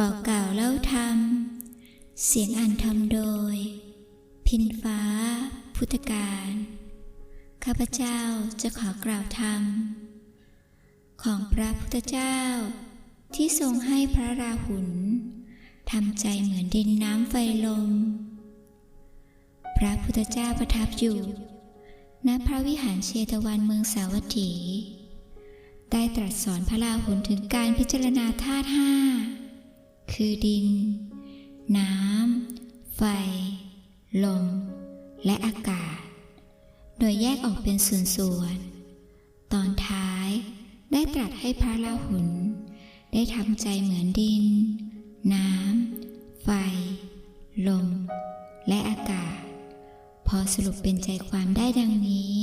บอกกล่าวเล่าธรรม เสียงอ่านธรรมโดย พินฟ้า พุทธการ ข้าพเจ้าจะขอกล่าวธรรม ของพระพุทธเจ้า ที่ทรงให้พระราหุลทำใจเหมือนดินน้ำไฟลม พระพุทธเจ้าประทับอยู่ ณพระวิหารเชตวันเมืองสาวัตถี ได้ตรัสสอนพระราหุลถึงการพิจารณาธาตุห้า คือดิน น้ำ ไฟ ลม และอากาศ โดยแยกออกเป็นส่วนๆ ตอนท้ายได้ตรัสให้พระราหุลได้ทำใจเหมือนดิน น้ำ ไฟ ลม และอากาศ พอสรุปเป็นใจความได้ดังนี้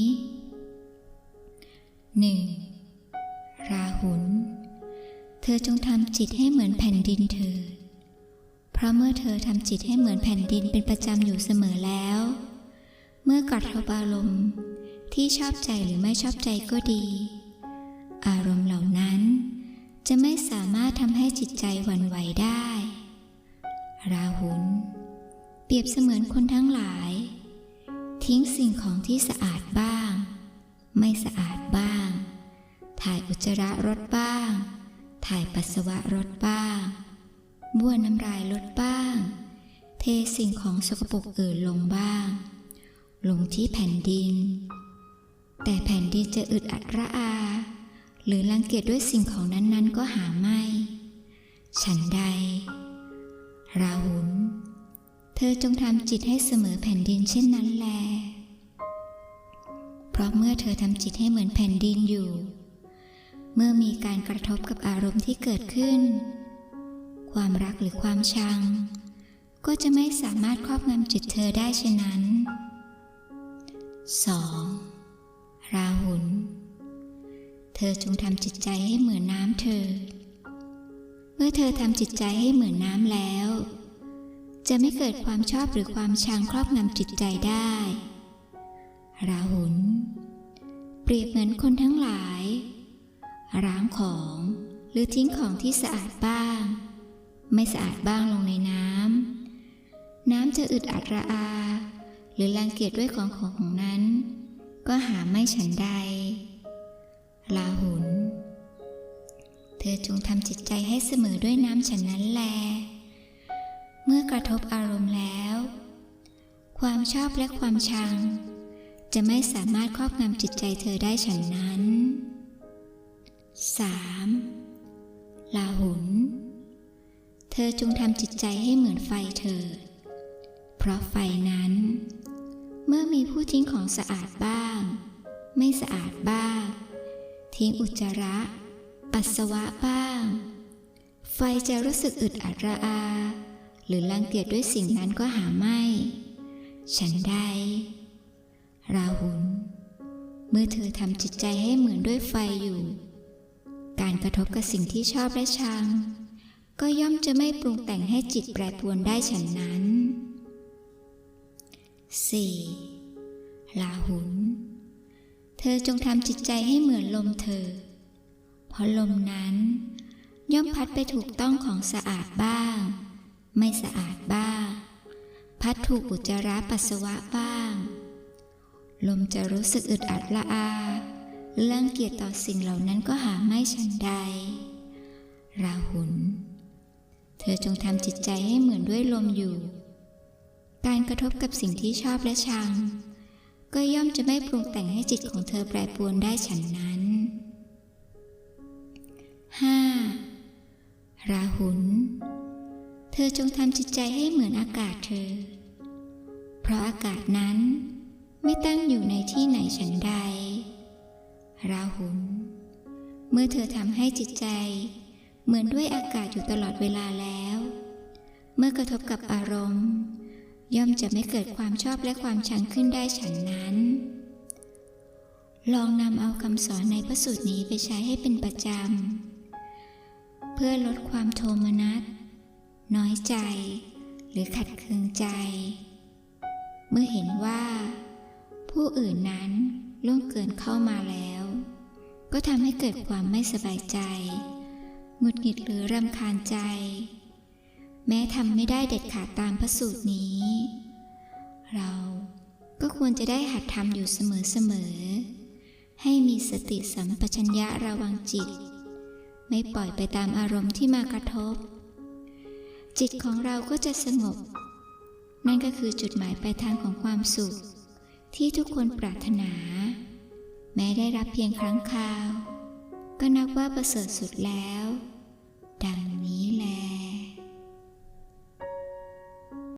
1. ราหุล เธอจงทำจิตให้เหมือนแผ่นดินเถิด เพราะเมื่อเธอทำจิตให้เหมือนแผ่นดินเป็นประจำอยู่เสมอแล้ว เมื่อกระทบอารมณ์ที่ชอบใจหรือไม่ชอบใจก็ดี อารมณ์เหล่านั้น จะไม่สามารถทำให้จิตใจหวั่นไหวได้ ราหุลเปรียบเสมือนคนทั้งหลาย ทิ้งสิ่งของที่สะอาดบ้าง ไม่สะอาดบ้าง ถ่ายอุจจาระรถบ้าง ถ่ายปัสสาวะรถบ้าง บ้วนน้ำลายลดบ้าง เทสิ่งของสกปรกอื่นลงบ้าง ลงที่แผ่นดิน แต่แผ่นดินจะอึดอัดระอา หรือรังเกียจด้วยสิ่งของนั้นๆก็หาไม่ ฉันใด ราหุลเธอจงทำจิตให้เสมอแผ่นดินเช่นนั้นแล เพราะเมื่อเธอทำจิตให้เหมือนแผ่นดินอยู่ เมื่อมีการกระทบกับอารมณ์ที่เกิดขึ้น ความรักหรือความชัง ก็จะไม่สามารถครอบงำจิตเธอได้เช่นนั้น 2. ราหุลเธอจงทำจิตใจให้เหมือนน้ำเธอ เมื่อเธอทำจิตใจให้เหมือนน้ำแล้ว จะไม่เกิดความชอบหรือความชังครอบงำจิตใจได้ ราหุลเปรียบเหมือนคนทั้งหลาย ล้างของ หรือทิ้งของที่สะอาดบ้าง ไม่สะอาดบ้างลงในน้ำ น้ำจะอึดอัดระอา หรือรังเกียจด้วยของของของนั้น ก็หาไม่ฉันใด ลาหุน เธอจงทำจิตใจให้เสมอด้วยน้ำฉันนั้นแล เมื่อกระทบอารมณ์แล้ว ความชอบและความชัง จะไม่สามารถครอบงำจิตใจเธอได้ฉันนั้น 3. ลาหุน เธอจงทำจิตใจให้เหมือนไฟเถิด เพราะไฟนั้น เมื่อมีผู้ทิ้งของสะอาดบ้าง ไม่สะอาดบ้าง ทิ้งอุจจาระ ปัสสาวะบ้าง ไฟจะรู้สึกอึดอัดระอา หรือรังเกียจด้วยสิ่งนั้นก็หาไม่ ฉันใด ราหุลเมื่อเธอทำจิตใจให้เหมือนด้วยไฟอยู่ การกระทบกับสิ่งที่ชอบและชัง ก็ย่อมจะไม่ปรุงแต่งให้จิตแปรปรวนได้ฉันนั้น 4. ลาหุน เธอจงทำจิตใจให้เหมือนลมเธอ เพราะลมนั้น ย่อมพัดไปถูกต้องของสะอาดบ้าง ไม่สะอาดบ้าง พัดถูกอุจจาระปัสสาวะบ้าง ลมจะรู้สึกอึดอัดละอาเรังเกียจต่อสิ่งเหล่านั้นก็หาไม่ฉัน ใด ราหุล เธอจงทำจิตใจให้เหมือนด้วยลมอยู่ การกระทบกับสิ่งที่ชอบและชัง ก็ย่อมจะไม่ปรุงแต่งให้จิตของเธอแปรปรวนได้ฉันนั้น 5. ราหุล เธอจงทำจิตใจให้เหมือนอากาศเธอ เพราะอากาศนั้นไม่ตั้งอยู่ในที่ไหนฉันใด ราหุล เมื่อเธอทำให้จิตใจ เหมือนด้วยอากาศอยู่ตลอดเวลาแล้ว เมื่อกระทบกับอารมณ์ ย่อมจะไม่เกิดความชอบและความชังขึ้นได้ฉันนั้น ลองนำเอาคำสอนในพระสูตรนี้ไปใช้ให้เป็นประจำ เพื่อลดความโทมนัส น้อยใจ หรือขัดเคืองใจ เมื่อเห็นว่า ผู้อื่นนั้นล่วงเกินเข้ามาแล้ว ก็ทำให้เกิดความไม่สบายใจ หงุดหงิดหรือรำคาญใจ แม้ทำไม่ได้เด็ดขาดตามพระสูตรนี้ เราก็ควรจะได้หัดทำอยู่เสมอๆ ให้มีสติสัมปชัญญะระวังจิต ไม่ปล่อยไปตามอารมณ์ที่มากระทบ จิตของเราก็จะสงบ นั่นก็คือจุดหมายปลายทางของความสุข ที่ทุกคนปรารถนา แม้ได้รับเพียงครั้งคราว ก็นับว่าประเสริฐสุดแล้ว ดังนี้แล